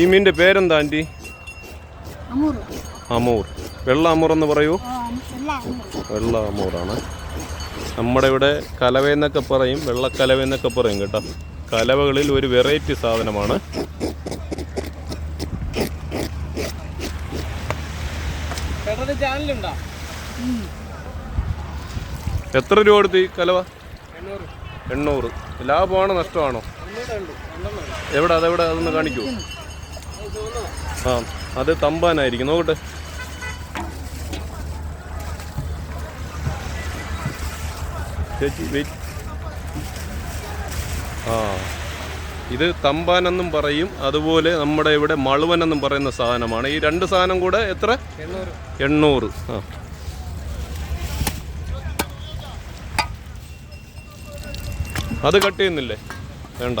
ഈ മീനിന്റെ പേരെന്താ ആന്റി? അമൂറ് അമൂർ. വെള്ള അമൂർ എന്ന് പറയൂ. വെള്ള അമൂറാണ്. നമ്മുടെ ഇവിടെ കലവ എന്നൊക്കെ പറയും വെള്ളക്കലവയെന്നൊക്കെ പറയും കേട്ടോ. കലവകളിൽ ഒരു വെറൈറ്റി സാധനമാണ്. എത്ര രൂപ കൊടുത്തു ഈ കലവ? എണ്ണൂറ്. ലാഭമാണോ നഷ്ടമാണോ? എവിടെ? അതെവിടെ? അതൊന്ന് കാണിക്കൂ? ആ അത് തമ്പാനായിരിക്കും. നോക്കട്ടെ. ചേച്ചി ആ ഇത് തമ്പാൻ എന്നും പറയും. അതുപോലെ നമ്മുടെ ഇവിടെ മളുവൻ എന്നും പറയുന്ന സാധനമാണ്. ഈ രണ്ട് സാധനം കൂടെ എത്ര? എണ്ണൂറ്. ആ. അത് കട്ട് ചെയ്യുന്നില്ലേ? വേണ്ട.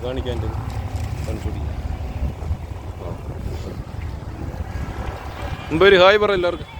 കാണിക്കാൻ കാണിച്ചുകൂടി മുമ്പ് ഒരു ഹായ് പറ എല്ലാവർക്കും